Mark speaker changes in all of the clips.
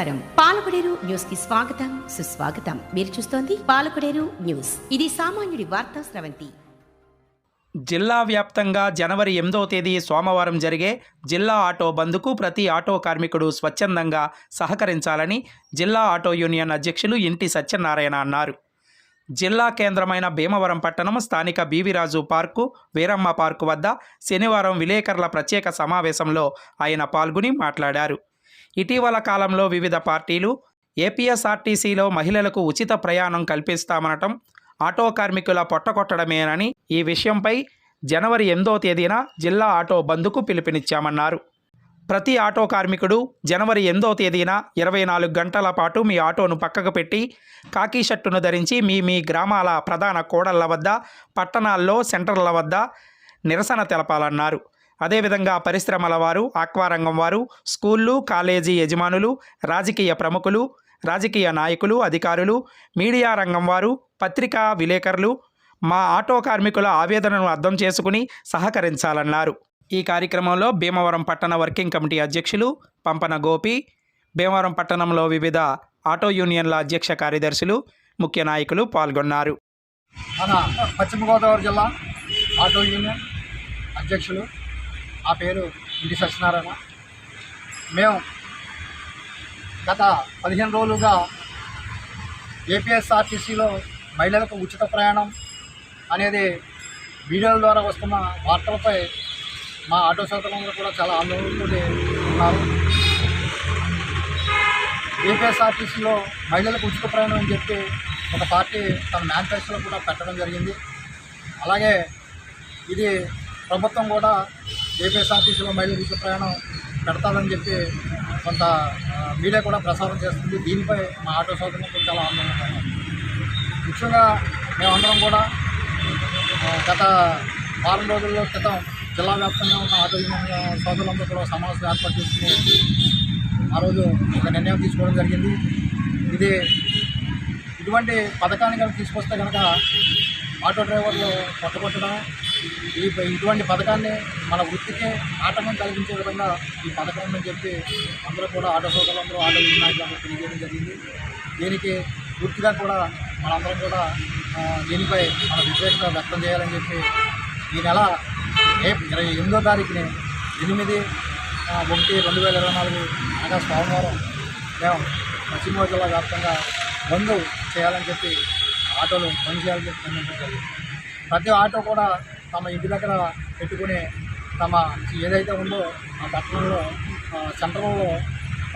Speaker 1: నమస్కారం. పాలకుడేరు న్యూస్కి స్వాగతం సుస్వాగతం. మీరు చూస్తోంది పాలకుడేరు న్యూస్. ఇది సామాన్యుడి వార్తా స్రవంతి.
Speaker 2: జిల్లా వ్యాప్తంగా జనవరి ఎనిమిదవ తేదీ సోమవారం జరిగే జిల్లా ఆటో బంద్కు ప్రతి ఆటో కార్మికుడు స్వచ్ఛందంగా సహకరించాలని జిల్లా ఆటో యూనియన్ అధ్యక్షులు ఇంటి సత్యనారాయణ అన్నారు. జిల్లా కేంద్రమైన భీమవరం పట్టణం స్థానిక బీవిరాజు పార్కు వీరమ్మ పార్కు వద్ద శనివారం విలేకరుల ప్రత్యేక సమావేశంలో ఆయన పాల్గొని మాట్లాడారు. ఇటీవల కాలంలో వివిధ పార్టీలు ఏపీఎస్ఆర్టీసీలో మహిళలకు ఉచిత ప్రయాణం కల్పిస్తామనటం ఆటో కార్మికుల పొట్టకొట్టడమేనని ఈ విషయంపై జనవరి ఎనిమిదో తేదీన జిల్లా ఆటో బంద్కు పిలుపునిచ్చామన్నారు. ప్రతి ఆటో కార్మికుడు జనవరి ఎనిమిదో తేదీన ఇరవై నాలుగు గంటల పాటు మీ ఆటోను పక్కకు పెట్టి కాకి షర్టును ధరించి మీ మీ గ్రామాల ప్రధాన కోడళ్ళ వద్ద పట్టణాల్లో సెంటర్ల వద్ద నిరసన తెలపాలన్నారు. అదేవిధంగా పరిశ్రమల వారు ఆక్వారంగం వారు స్కూళ్ళు కాలేజీ యజమానులు రాజకీయ ప్రముఖులు రాజకీయ నాయకులు అధికారులు మీడియా రంగం వారు పత్రికా విలేకరులు మా ఆటో కార్మికుల ఆవేదనను అర్థం చేసుకుని సహకరించాలన్నారు. ఈ కార్యక్రమంలో భీమవరం పట్టణ వర్కింగ్ కమిటీ అధ్యక్షులు పంపన గోపి భీమవరం పట్టణంలో వివిధ ఆటో యూనియన్ల అధ్యక్ష కార్యదర్శులు ముఖ్య నాయకులు పాల్గొన్నారు.
Speaker 3: మన పశ్చిమ గోదావరి జిల్లా ఆటో యూనియన్ అధ్యక్షులు ఆ పేరు ఇంటి సత్యనారాయణ. మేము గత పదిహేను రోజులుగా ఏపీఎస్ఆర్టీసీలో మహిళలకు ఉచిత ప్రయాణం అనేది వీడియోల ద్వారా వస్తున్న వార్తలపై మా ఆటో సోదరులందరూ కూడా చాలా ఆందోళనతో ఉన్నారు. ఏపీఎస్ఆర్టీసీలో మహిళలకు ఉచిత ప్రయాణం అని చెప్పి ఒక పార్టీ తన మేనిఫెస్టోలో కూడా పెట్టడం జరిగింది. అలాగే ఇది ప్రభుత్వం కూడా ఏపీఎస్ఆర్టీసీలో మహిళలకు ఉచిత ప్రయాణం పెడతాడని చెప్పి కొంత మీడియా కూడా ప్రసారం చేస్తుంది. దీనిపై మా ఆటో సోదరులకు చాలా ఆందోళన ముఖ్యంగా మేమందరం కూడా గత వారం రోజుల్లో క్రితం జిల్లా వ్యాప్తంగా ఉన్న ఆటో యూనియన్ సోదరులందరూ కూడా సమావేశం ఏర్పాటు చేసుకుని ఆ రోజు ఒక నిర్ణయం తీసుకోవడం జరిగింది. ఇది ఇటువంటి పథకాన్ని కనుక తీసుకొస్తే కనుక ఆటో డ్రైవర్లు కొట్టగొట్టడం ఈ ఇటువంటి పథకాన్ని మన వృత్తికి ఆటంకం కలిగించే విధంగా ఈ పథకం ఉందని చెప్పి అందరూ కూడా ఆటో సోదరులందరూ ఆటో యూనియన్ నాయకులందరూ తెలియజేయడం జరిగింది. దీనికి పూర్తిగా కూడా మనందరం కూడా దీనిపై మన వ్యతిరేకత వ్యక్తం చేయాలని చెప్పి ఈ నెల రేపు ఇరవై ఎనిమిదో తారీఖుని ఎనిమిది ఒకటి రెండు వేల ఇరవై నాలుగు అనగా సోమవారం మేము పశ్చిమగోదావరి జిల్లా వ్యాప్తంగా బంద్ చేయాలని చెప్పి ఆటోలు బంద్ చేయాలని చెప్పి ప్రతి ఆటో కూడా తమ ఇంటి దగ్గర పెట్టుకుని తమ ఏదైతే ఉందో ఆ పట్టణంలో ఆ, సెంటర్లో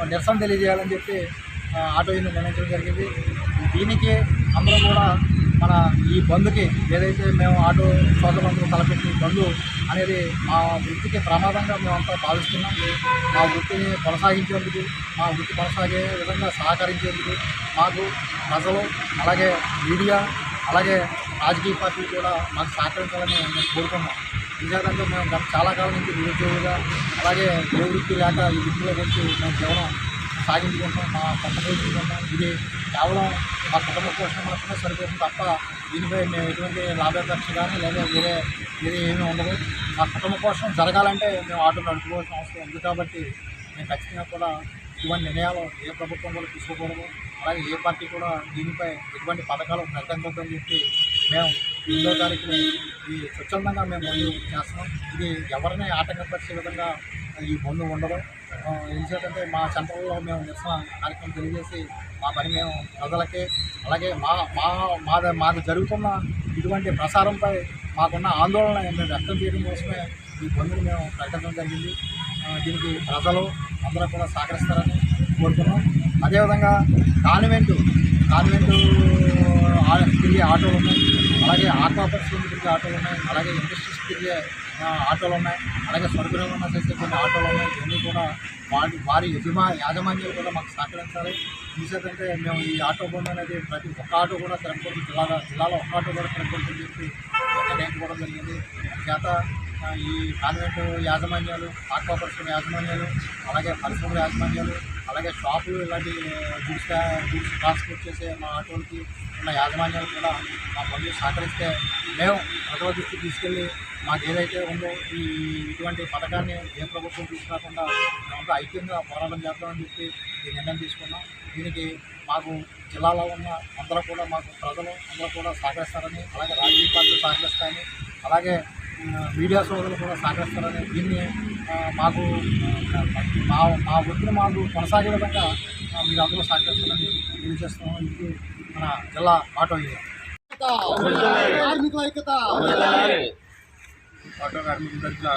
Speaker 3: నిరసన తెలియజేయాలని చెప్పి ఆటో యూనియన్ నిర్ణయించడం జరిగింది. దీనికి అందరం కూడా మన ఈ బంద్కి ఏదైతే మేము ఆటో సోదరులందరూ తలపెట్టి బంధు అనేది మా వృత్తికి ప్రమాదంగా మేమంతా భావిస్తున్నాం. మా వృత్తిని కొనసాగించేందుకు మా వృత్తి కొనసాగే విధంగా సహకరించేందుకు మాకు ప్రజలు అలాగే మీడియా అలాగే రాజకీయ పార్టీలు కూడా మాకు సహకరించాలని మేము కోరుకున్నాం విజయదంగా మేము గత చాలా కాలం నుంచి నిరుద్యోగులుగా అలాగే ఏ వృత్తి లేక ఈ వృత్తిలోకి వచ్చి మేము జీవనం సాగించుకుంటాం మా పంట ఇది కేవలం మా కుటుంబ పోషణ మాత్రమే సరిపోతుంది తప్ప దీనిపై మేము ఎటువంటి లాభాపేక్ష కానీ లేదా వేరే వేరే ఏమీ ఉండదు. మా కుటుంబ పోషణ జరగాలంటే మేము ఆటో నడుపుకోవాల్సిన అవసరం ఉంది కాబట్టి మేము ఖచ్చితంగా కూడా ఇటువంటి నిర్ణయాలు ఏ ప్రభుత్వం కూడా తీసుకోకూడదు. అలాగే ఏ పార్టీ కూడా దీనిపై ఎటువంటి పథకాలు ప్రకటించొద్దని చెప్పి మేము ఎనిమిదో తారీఖున ఈ స్వచ్ఛందంగా మేము మందు చేస్తున్నాం. ఇది ఎవరిని ఆటంకపరిచే విధంగా ఈ మందు ఉండదు. ఎందుకంటే మా సెంటర్లో మేము నిరసన కార్యక్రమం తెలియజేసి మా పని మేము ప్రజలకి అలాగే మా మా మాది మాది జరుగుతున్న ఇటువంటి ప్రసారంపై మాకున్న ఆందోళన మేము వ్యక్తం చేయడం కోసమే ఈ బంధువులు మేము ప్రకటించడం జరిగింది. దీనికి ప్రజలు అందరూ కూడా సహకరిస్తారని కోరుతున్నాం అదేవిధంగా కాన్వెంటు కాన్వెంటు తిరిగి తిరిగే ఆటోలు అలాగే ఆటో ఆపర్చునిటీ తిరిగే ఆటోలు ఉన్నాయి. అలాగే ఇండస్ట్రీస్ తిరిగే ఆటోలు ఉన్నాయి. అలాగే స్వర్గరంగంలో చేసే కొన్ని ఆటోలు ఉన్నాయి. ఇవన్నీ కూడా వారి వారి యజమా యాజమాన్యాలు కూడా మాకు సహకరించాలి. ఎందుకంటే మేము ఈ ఆటో బొమ్మ అనేది ప్రతి ఒక్క ఆటో కూడా తిరగకూడదు జిల్లాలో జిల్లాలో ఒక్క ఆటో కూడా తిరగకూడదు చెప్పి నిర్ణయించుకోవడం జరిగింది. చేత ఈ కాన్వెంట్ యాజమాన్యాలు ఆక్వాపరిశ్రమ యాజమాన్యాలు అలాగే పరిశ్రమల యాజమాన్యాలు అలాగే షాపులు ఇలాంటి గుడ్స్ గుడ్స్ ట్రాన్స్పోర్ట్ చేసే మా ఆటోలకి ఉన్న యాజమాన్యాలు కూడా మా పనులు సహకరిస్తే మేము ప్రజల దృష్టికి తీసుకెళ్ళి మాకు ఏదైతే ఉందో ఈ ఇటువంటి పథకాన్ని ఏ ప్రభుత్వం తీసుకురాకుండా మేమంతా ఐక్యంగా పోరాటం చేద్దామని చెప్పి ఈ నిర్ణయం తీసుకున్నాం. దీనికి మాకు జిల్లాలో ఉన్న అందరూ కూడా మాకు ప్రజలు అందరూ కూడా సహకరిస్తారని అలాగే రాజకీయ పార్టీలు సహకరిస్తాయని అలాగే మీడియా సోదరులు కూడా సహకరిస్తారని దీన్ని మాకు మా మా వృత్తిని మాకు కొనసాగే విధంగా మీరు అందరూ సహకరిస్తారని తెలియజేస్తున్నాం ఇది మన జిల్లా ఆటో కార్మికుల ఐక్యత.
Speaker 4: ఆటో కార్మికుల దగ్గర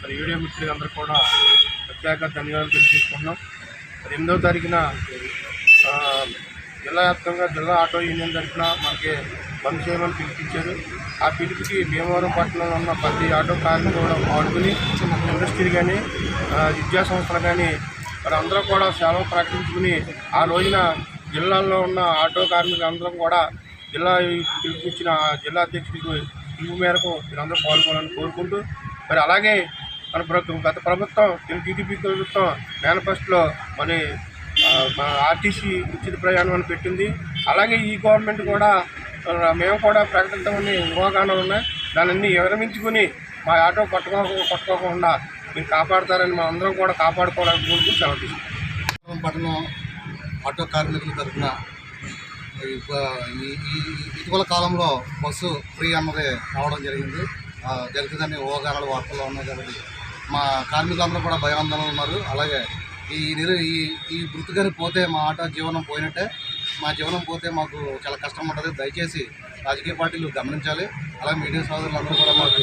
Speaker 4: మరి వీడియో మిత్రులందరూ కూడా ప్రత్యేక ధన్యవాదాలు తెలియజేసుకుంటున్నాం. మరి ఎనిమిదవ తారీఖున జిల్లా వ్యాప్తంగా జిల్లా ఆటో యూనియన్ తరఫున మనకి బంద్ చేయమని పిలిపించారు. ఆ పిలుపుకి భీమవరం పట్టణంలో ఉన్న ప్రతి ఆటో కార్మికులు కూడా ఆడుకుని ఇండస్ట్రీ కానీ విద్యా సంస్థలు కానీ వారందరూ అందరూ కూడా సెలవు ప్రకటించుకుని ఆ రోజున జిల్లాల్లో ఉన్న ఆటో కార్మికులందరం కూడా జిల్లా పిలిపించిన జిల్లా అధ్యక్షుడికి పిలుపు మేరకు వీరందరూ పాల్గొనాలని కోరుకుంటూ మరి అలాగే మన ప్ర- గత ప్రభుత్వం తెలుగు టీడీపీ ప్రభుత్వం మేనిఫెస్టోలో మరి మన ఆర్టీసీ ఉచిత ప్రయాణం అని పెట్టింది. అలాగే ఈ గవర్నమెంట్ కూడా మేము కూడా ప్రకటించమని ఊహాగానాలు ఉన్నాయి. దానిని విరమించుకుని మా ఆటో పట్టుకో పట్టుకోకుండా మీరు కాపాడతారని మా అందరం కూడా కాపాడుకోవడానికి కోరుకుంటూ సెలవు
Speaker 3: పట్టణం ఆటో కార్మికుల తరఫున ఈ ఇటీవల కాలంలో బస్సు ఫ్రీ అన్నది రావడం జరిగింది. ఆ, జరుగుతుందని ఊహాగానాలు వార్తల్లో ఉన్నాయి కాబట్టి మా కార్మికులందరూ కూడా భయాందోళన ఉన్నారు. అలాగే ఈ నిరు ఈ ఈ వృత్తికని పోతే మా ఆటో జీవనం పోయినట్టే. మా జీవనం పోతే మాకు చాలా కష్టం ఉంటుంది. దయచేసి రాజకీయ పార్టీలు గమనించాలి. అలాగే మీడియా సోదరులందరూ కూడా మాకు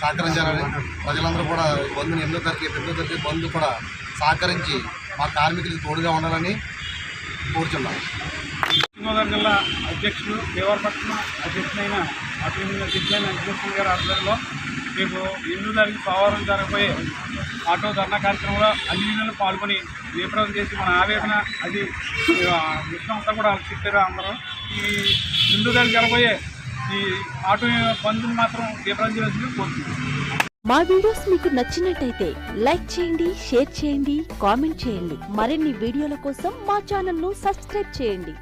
Speaker 3: సహకరించాలని ప్రజలందరూ కూడా బంధుని ఎనిమిదో తరగతి ఎనిమిదో తరగతి బంధు కూడా సహకరించి మా కార్మికులకు తోడుగా ఉండాలని కోరుచున్నాను.
Speaker 4: గోదావరి జిల్లా అధ్యక్షులు దేవరపట్నం అధ్యక్షులైన అధ్యక్షులైన అధ్యక్షులైన వెంకటేశ్వర గారి ఆధ్వర్యంలో రేపు ఎనిమిది తారీఖు సోమవారం జరగబోయే ఆటో ధర్నా కార్యక్రమంలో అన్ని యూనియన్లు పాల్గొని విప్రదం చేసి మన ఆవేదన అది విషయం అంతా కూడా ఆలోచిస్తారు అందరూ. ఈ ఎనిమిదో తారీఖు జరగబోయే ఈ ఆటో పందులు మాత్రం విప్లవం చేయాల్సింది కోరుతున్నాను
Speaker 5: మా వీడియోస్ మీకు నచ్చినట్టయితే లైక్ చేయండి షేర్ చేయండి కామెంట్ చేయండి. మరిన్ని వీడియోల కోసం మా ఛానల్ను సబ్స్క్రైబ్ చేయండి.